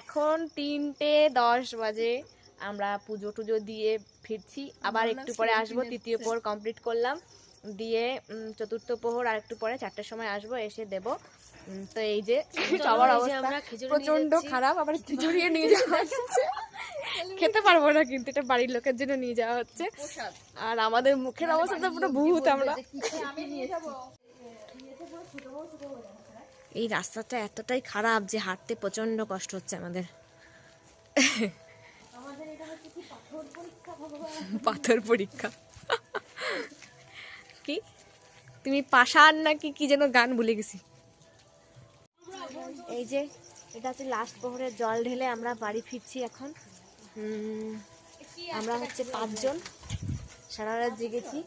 এখন তিনটে দশ বাজে আমরা পুজো টুজো দিয়ে ফিরছি। আবার একটু পরে আসব তৃতীয় প্রহর কমপ্লিট করলাম। দিয়ে চতুর্থ প্রহর আর একটু পরে চারটের সময় আসব এসে দেব। তো এই যে সবার অবস্থা। প্রচণ্ড খারাপ আবার খিচুড়িয়ে নিয়ে যাওয়া হচ্ছে। খেতে পারব না কিন্তু এটা বাড়ির লোকের জন্য নিয়ে যাওয়া হচ্ছে। আর আমাদের মুখের অবস্থা তো পুরো ভূত আমরা। এই রাস্তাটা এতটাই খারাপ যে হাঁটতে প্রচণ্ড কষ্ট হচ্ছে আমাদের। পাথর পরীক্ষা কি? তুমি পাশান নাকি কি যেন গান ভুলে গেছি। এই যে এটা হচ্ছে লাস্ট প্রহরের জল ঢেলে আমরা বাড়ি ফিরছি এখন। আমরা হচ্ছে পাঁচজন। সারা রাত জেগেছি।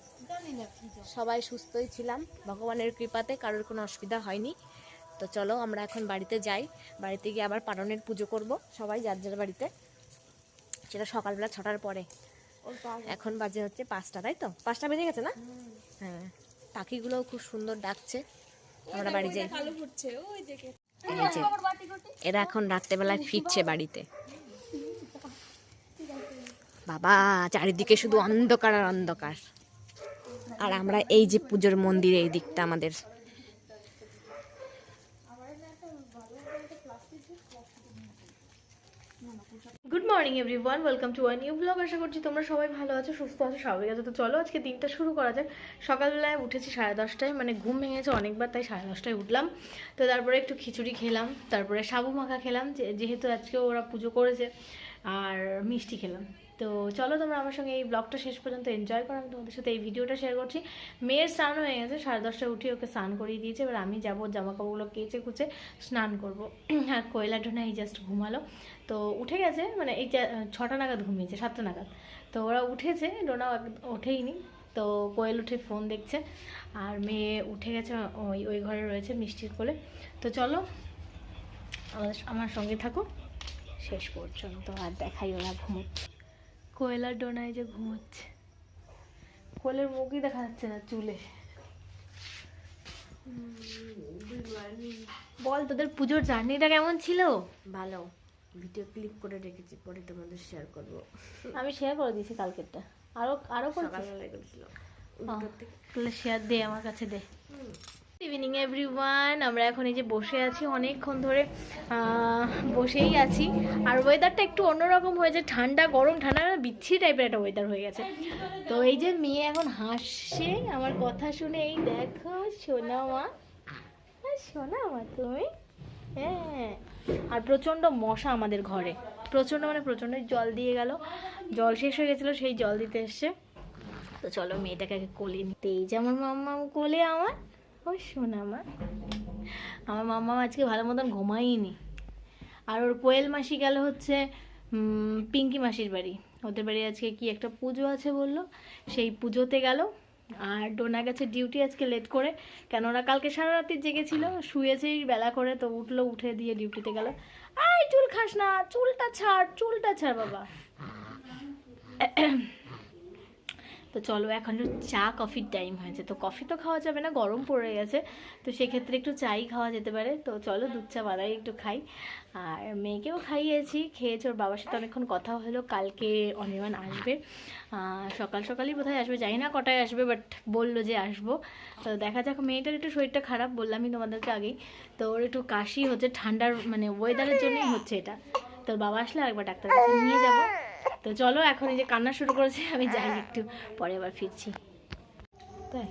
সবাই সুস্থই ছিলাম। ভগবানের কৃপাতে কারোর কোনো অসুবিধা হয়নি। তো চলো আমরা এখন বাড়িতে যাই। বাড়িতে গিয়ে আবার পালনের পুজো করব সবাই যার যার বাড়িতে। সেটা সকালবেলা ছটার পরে। এখন বাজে হচ্ছে পাঁচটা তাই তো? পাঁচটা বেজে গেছে না? হ্যাঁ পাখিগুলোও খুব সুন্দর ডাকছে। আমরা বাড়ি যাই। এরা এখন রাত্রেবেলায় ফিরছে বাড়িতে। বাবা চারিদিকে শুধু অন্ধকার আর অন্ধকার। আর আমরা এই যে পুজোর মন্দিরে এই দিকটা আমাদের good morning everyone welcome to our new blog আশা করছি তোমরা সবাই ভালো আছো, সুস্থ আছো, স্বাভাবিক আছো। তো চলো আজকে দিনটা শুরু করা যাক। সকালবেলায় উঠেছি সাড়ে দশটায় মানে ঘুম ভেঙেছে অনেকবার, তাই সাড়ে দশটায় উঠলাম। তো তারপরে একটু খিচুড়ি খেলাম, তারপরে সাবু মাখা খেলাম যেহেতু আজকে ওরা পুজো করেছে। আর মিষ্টি খেলাম। তো চলো তোমরা আমার সঙ্গে এই ব্লগটা শেষ পর্যন্ত এনজয় করো। আমি তোমাদের সাথে এই ভিডিওটা শেয়ার করছি। মেয়ের স্নান হয়ে গেছে, সাড়ে দশটায় উঠে ওকে স্নান করিয়ে দিয়েছে। এবার আমি যাব জামা কাপড়গুলো কেচে কুচে স্নান করব। আর কয়লা টোনা এই জাস্ট ঘুমালো। তো উঠে গেছে মানে এই ছটা নাগাদ ঘুমিয়েছে, সাতটা নাগাদ। তো ওরা উঠেছে ডোনাও ওঠেইনি। তো কোয়েল উঠে ফোন দেখছে। আর মেয়ে উঠে গেছে, ওই ওই ঘরে রয়েছে মিষ্টির কোলে। তো চলো আমার সঙ্গে থাকো। শেষ পর্যন্ত আর দেখাই ওরা ঘুমোচ্ছে কোয়েলার ডোনায় যে ঘুমোচ্ছে। কোয়েলের মুখই দেখা যাচ্ছে না চুলে। বল তোদের পুজোর জার্নিটা কেমন ছিল? ভালো। ভিডিও ক্লিক করে রেখেছি পরে তোমাদের শেয়ার করব। আমি শেয়ার করে দিয়েছি কালকেরটা। আরও আরও? সকালবেলায় করেছিল তাহলে শেয়ার দে আমার কাছে দে। ইভিনিং এভরিওয়ান আমরা এখন এই যে বসে আছি অনেকক্ষণ ধরে বসেই আছি। আর ওয়েদারটা একটু অন্যরকম হয়েছে ঠান্ডা গরম ঠান্ডা বিচ্ছি টাইপের একটা ওয়েদার হয়ে গেছে। তো এই যে মেয়ে এখন হাসছে আমার কথা শুনে এই দেখো সোনা মা হ্যাঁ, সোনা মা তুমি? হ্যাঁ। আর প্রচণ্ড মশা আমাদের ঘরে। প্রচণ্ড মানে প্রচণ্ড জল দিয়ে গেল। জল শেষ হয়ে গেছিল সেই জল দিতে এসছে। তো চলো মেয়েটাকে আগে কোলে নিতে এই যে আমার মাম্মা কোলে আমার। ও, শোনা আমার আমার মাম্মা আজকে ভালো মতন ঘুমাইনি আর ওর কোয়েল মাসি গেল হচ্ছে পিঙ্কি মাসির বাড়ি। ওদের বাড়ি আজকে কি একটা পুজো আছে বলল? সেই পুজোতে গেল। আর ডোনা গেছে ডিউটি আজকে লেট করে। কেন ওরা কালকে সারা রাত্রি জেগেছিল, শুয়েছেই বেলা করে, তো উঠল, উঠে দিয়ে ডিউটিতে গেল। আই চুল খাস না, চুলটা ছাড় চুলটা ছাড় বাবা। তো চলো এখন চা কফির টাইম হয়েছে। তো কফি তো খাওয়া যাবে না, গরম পড়ে গেছে। তো সেক্ষেত্রে একটু চাই খাওয়া যেতে পারে। তো চলো দুধ চা বাড়াই একটু খাই। আর মেয়েকেও খাইয়েছি, খেয়েছে, ওর বাবার সাথে অনেকক্ষণ কথা হলো। কালকে অনির্বাণ আসবে। সকাল সকালই বোধহয় আসবে। জানি না কটায় আসবে বাট বলল যে আসব। তো দেখা যাক, মেয়েটার একটু শরীরটা খারাপ, বললামই তোমাদেরকে আগেই। তো ওর একটু কাশি হচ্ছে, ঠান্ডার মানে ওয়েদারের জন্যই হচ্ছে এটা। তোর বাবা আসলে আরেকবার ডাক্তার কাছে নিয়ে যাব। তো চলো এখন এই যে কান্না শুরু করেছে আমি যাই একটু পরে আবার ফিরছি। তাই?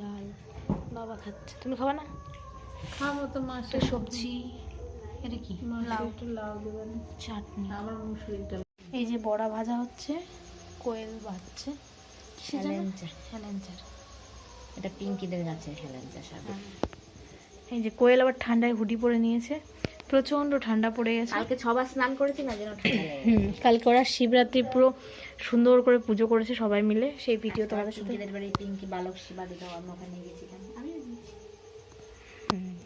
ডাল বাবা খাচ্ছে। তুমি খাবা না? খাব তো মাছ একটা সবজি। এটা কি? লাউ। একটু লাউ দেবেন চাটনি। আমার মুসুরির ডাল। এই যে বড়া ভাজা হচ্ছে কোয়েল ভাজছে। জানো? এটা পিঙ্কিদের গাছে হেলেঞ্চা শাক। এই যে কোয়েল আবার ঠান্ডায় হুডি পরে নিয়েছে। প্রচণ্ড ঠান্ডা পড়ে গেছে। কালকে ছবার স্নান করেছি না যেন হুম কালকে ওরা শিবরাত্রি পুরো সুন্দর করে পুজো করেছে সবাই মিলে। সেই ভিডিও তোমাদের সাথে বাড়ি পিঙ্কি বালক শিবা দিকে আমি ওখানে গেছিলাম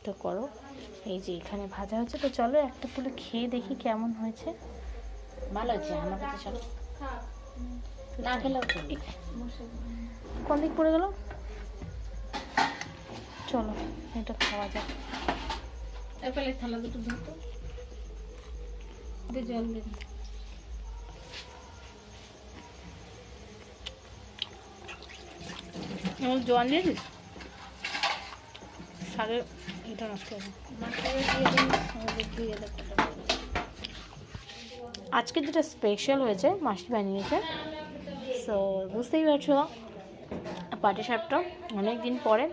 তো করো। এই যে এখানে ভাজা হচ্ছে তো চলো একটা তুলে খেয়ে দেখি কেমন হয়েছে। ভালো আছে আমার কাছে চলো না খেলেও কোন দিক পড়ে গেল? চলো এটা খাওয়া যাক। থালা দুটো জল দে আমার জোয়ান দিয়েছিস শাকের এটা নষ্ট হবে। দিয়ে দেবো আজকে যেটা স্পেশাল হয়েছে মাসি বানিয়েছে। সো বুঝতেই পারছ পাটি সাপটা অনেক দিন পরে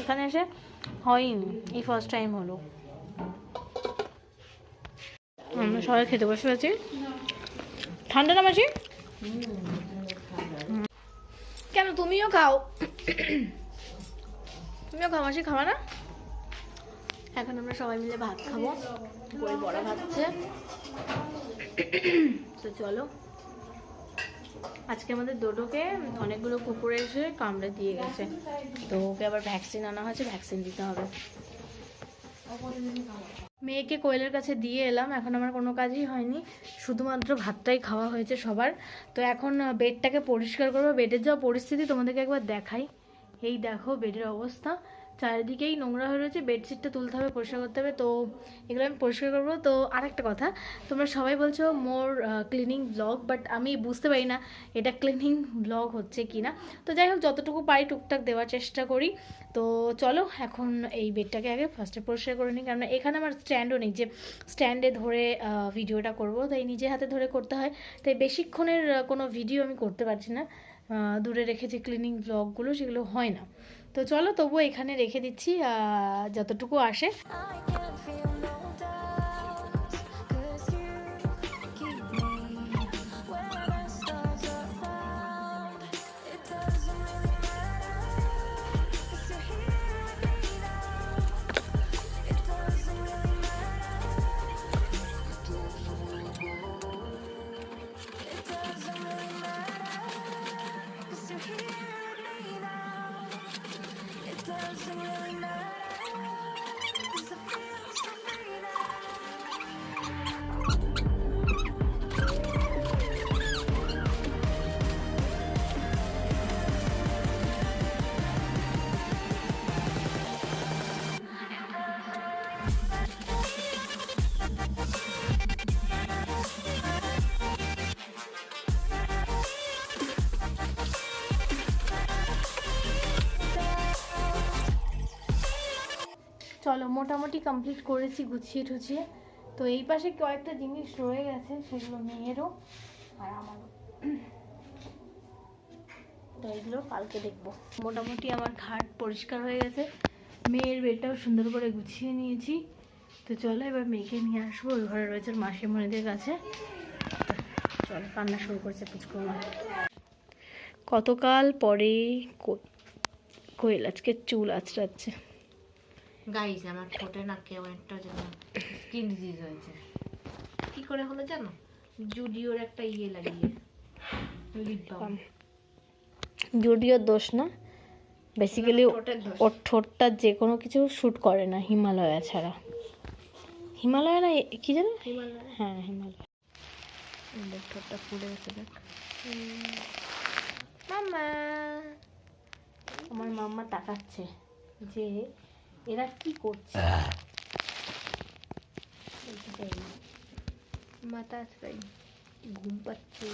এখানে এসে হয়নি এই ফার্স্ট টাইম হলো। আমরা সবাই খেতে বসে আছি। ঠান্ডা না মাসি? কেন তুমিও খাও? তুমিও খাও, মাসি খাওয়া না? এখন আমরা সবাই মিলে ভাত খাব। বই বড়া ভাবছে তো চলো। আজকে আমাদের ডোডোকে অনেকগুলো কুকুরে এসে কামড়ে দিয়ে গেছে। তো ওকে আবার ভ্যাকসিন আনা হয়েছে ভ্যাকসিন দিতে হবে। মেয়েকে কোয়েলের কাছে দিয়ে এলাম। এখন আমার কোনো কাজই হয়নি। শুধুমাত্র ভাতটাই খাওয়া হয়েছে সবার। তো এখন বেডটাকে পরিষ্কার করব। বেডের যা পরিস্থিতি তোমাদেরকে একবার দেখাই। এই দেখো, বেডের অবস্থা। চারিদিকেই নোংরা হয়ে রয়েছে, বেডশিটটা তুলতে হবে, পরিষ্কার করতে হবে, তো এগুলো আমি পরিষ্কার করব। তো আরেকটা কথা, তোমরা সবাই বলছো মোর ক্লিনিং ব্লগ বাট আমি বুঝতে পারি না এটা ক্লিনিং ব্লগ হচ্ছে কি না। তো যাই হোক, যতটুকু পারি টুকটাক দেওয়ার চেষ্টা করি। তো চলো, এখন এই বেডটাকে আগে ফার্স্টে পরিষ্কার করে নিই, কারণ এখানে আমার স্ট্যান্ডও নেই যে স্ট্যান্ডে ধরে ভিডিওটা করব, তাই নিজে হাতে ধরে করতে হয়। তাই বেশিক্ষণের কোনো ভিডিও আমি করতে পারছি না। দূরে রেখেছি ক্লিনিং ব্লগগুলো সেগুলো হয় না। তো চলো তবুও এখানে রেখে দিচ্ছি যতটুকু আসে। চলো, মোটামুটি কমপ্লিট করেছি গুছিয়ে টুছিয়ে। তো এই পাশে কয়েকটা জিনিস রয়ে গেছে, সেগুলো মেয়েরও আর আমারও। তো এইগুলো কালকে দেখব। মোটামুটি আমার ঘাট পরিষ্কার হয়ে গেছে। মেয়ের বেডটাও সুন্দর করে গুছিয়ে নিয়েছি। তো চলো এবার মেয়েকে নিয়ে আসব, ওই ঘরে রয়েছে মাসিমণিদের কাছে। চলো, কান্না শুরু করছে পুচকুমা কতকাল পরে কোয়েল, আজকে চুল আঁচড়াচ্ছে। গাইস আমার ঠোঁটে না কেউ একটা যেন স্কিন ডিজিজ হয়েছে। কি করে হলো জানো? জুডিওর একটা ইয়ে লাগিয়ে লিপ বাম জুডিওর দোষ না। বেসিক্যালি ওর ঠোঁটটা যে কোনো কিছু শ্যুট করে না হিমালয়া ছাড়া। হিমালয়া না কি জানো? হ্যাঁ হিমালয়। ঠোঁটটা ফুলে গেছে দেখ। মাম্মা। আমার মাম্মা তাকাচ্ছে যে এরা কি করছে? মাথা আছড়াই ঘুম পাচ্ছে।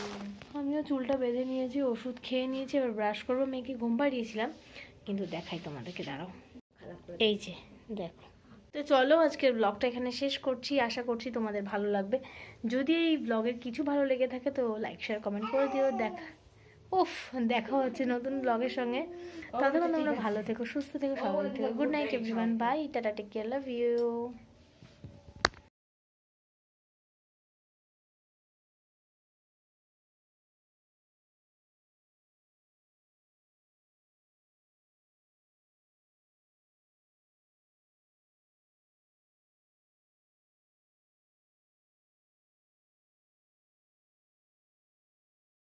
আমিও চুলটা বেঁধে নিয়েছি ওষুধ খেয়ে নিয়েছি এবার ব্রাশ করব। মেয়েকে ঘুম পাড়িয়েছিলাম কিন্তু দেখাই তোমাদেরকে দাঁড়াও। এই যে দেখো। তো চলো আজকের ব্লগটা এখানে শেষ করছি। আশা করছি তোমাদের ভালো লাগবে। যদি এই ব্লগের কিছু ভালো লেগে থাকে তো লাইক শেয়ার কমেন্ট করে দিও। দেখা উফ দেখা হচ্ছে নতুন ব্লগের সঙ্গে। ততক্ষণ তোমরা ভালো থেকো সুস্থ থেকো সবাই থেকো। Good night everyone bye tata take care love you